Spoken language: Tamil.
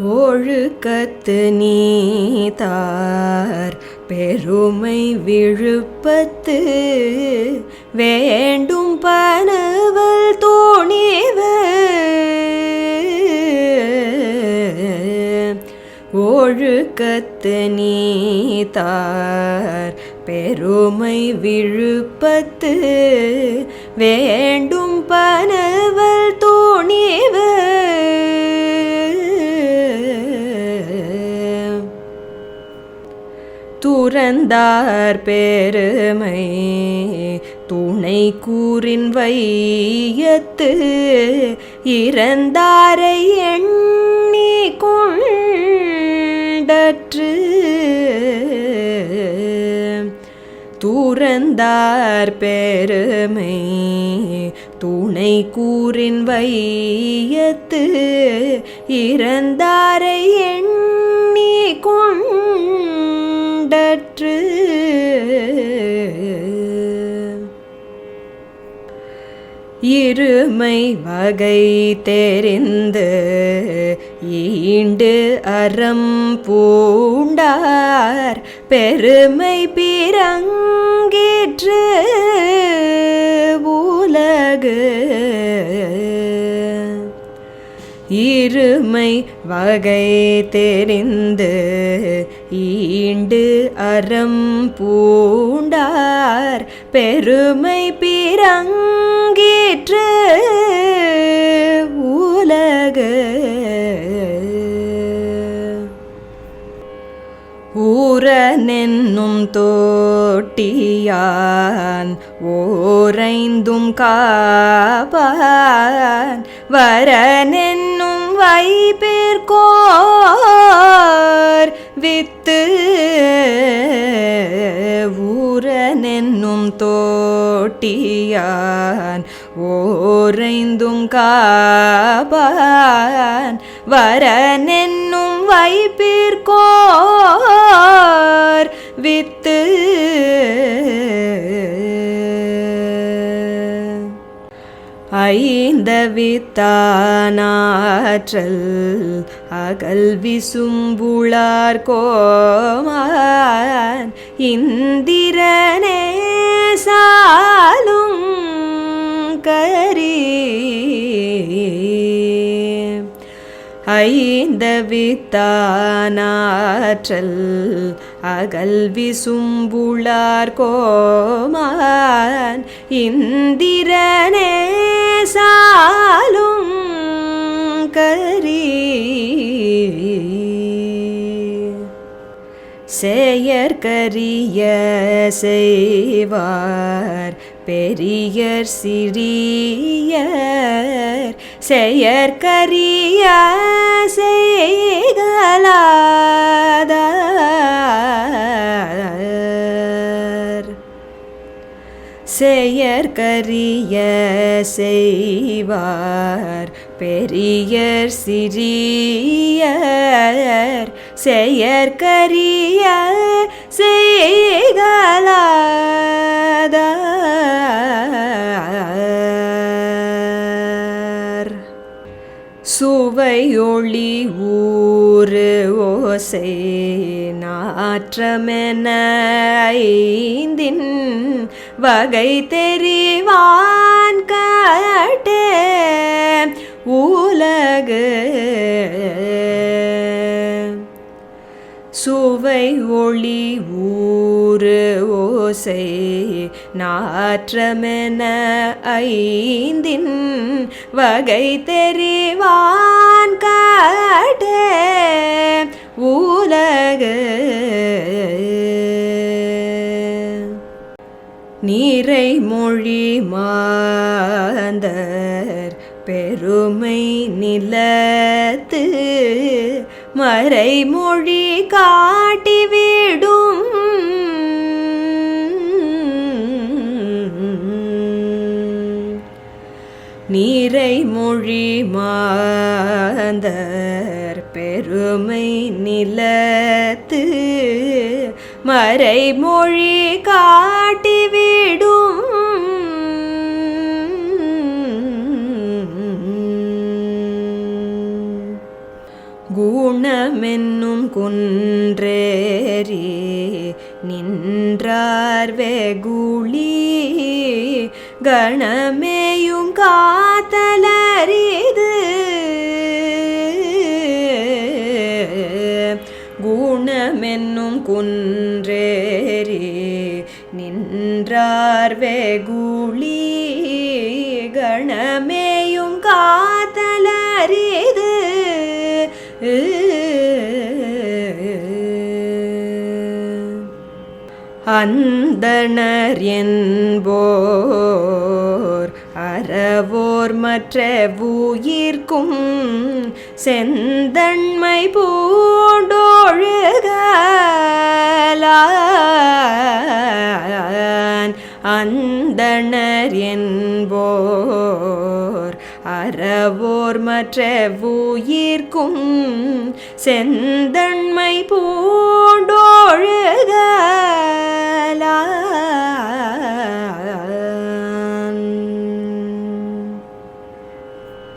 ஒழுக்கத்து நீதார். பெருமை விழுப்பத்து வேண்டும் பனவல் தோணிவ. ஒழுக்கத்து நீதார். பெருமை விழுப்பத்து வேண்டும் பனவல் துறந்தார் பெருமை. துணை கூறின் வையத்து இறந்தாரை எண்ணி கொண்டற்று. துறந்தார் பெருமை. துணை கூறின் வையத்து இறந்தாரை எண்ணி கொண்ட கொண்டற்று இருமை வகை தெரிந்து ஈண்டு அறம் பூண்டார் பெருமை பிறங்கிற்று உலகு இருமை வகை தெரிந்து ஈண்டு அறம் பூண்டார் பெருமை பிறங்கிற்று உலக. ஊரனென்னும் தோட்டியான் ஓரைந்தும் காபான் வரனென் வைப்பிற்கோர் வித்து ஊரனென்னும் தோட்டியான். ஓரைந்தும் காபான். வரனென்னும் வைப்பிற்கோர் வித்து அளவித்தானாற்றல் அகல்வி சும்புளார் கோமான் இந்திரனே சாலும் கரி. ஐந்தவித்தானாற்றல் அகல்வி சும்புளார் கோமான் இந்திரனே சா சாலும் கரி. செயற்கரிய செய்வார் பெரியர் சிறியர். செயற்கரிய செய்கலாத செயற்கரிய செய்வார். பெரியர் சிறியர் செயற்கரிய செய்கலாதார். சுவையொளி ஊறு ஓசை நாற்றமென ஐந்தின் வகை தெரிவான் காட்டே உலகு. சுவை ஒளி ஊறு ஓசை நாற்றமென ஐந்தின் வகை தெரிவான் காட்டே நீரை மொழி மாந்தர் பெருமை நிலத்து மறைமொழி காட்டிவிடும் நீரை மொழி மாந்தர் பெருமை நிலத்து மறைமொழி கா நின்றேறி நின்றார் வெகுளி. கணமேயும் காத்தலரிது குணமென்னும் குன்றேறி நின்றார் வெகுளி. கணமேயும் காத்தலரிது அந்தனர் என்போர் அறவோர் மற்ற உயிர்க்கும் செந்தன்மை பூண்டொழுகலான் அந்தனர் என்போர் அறவோர் மற்ற உயிர்க்கும் செந்தன்மை பூண்டோழு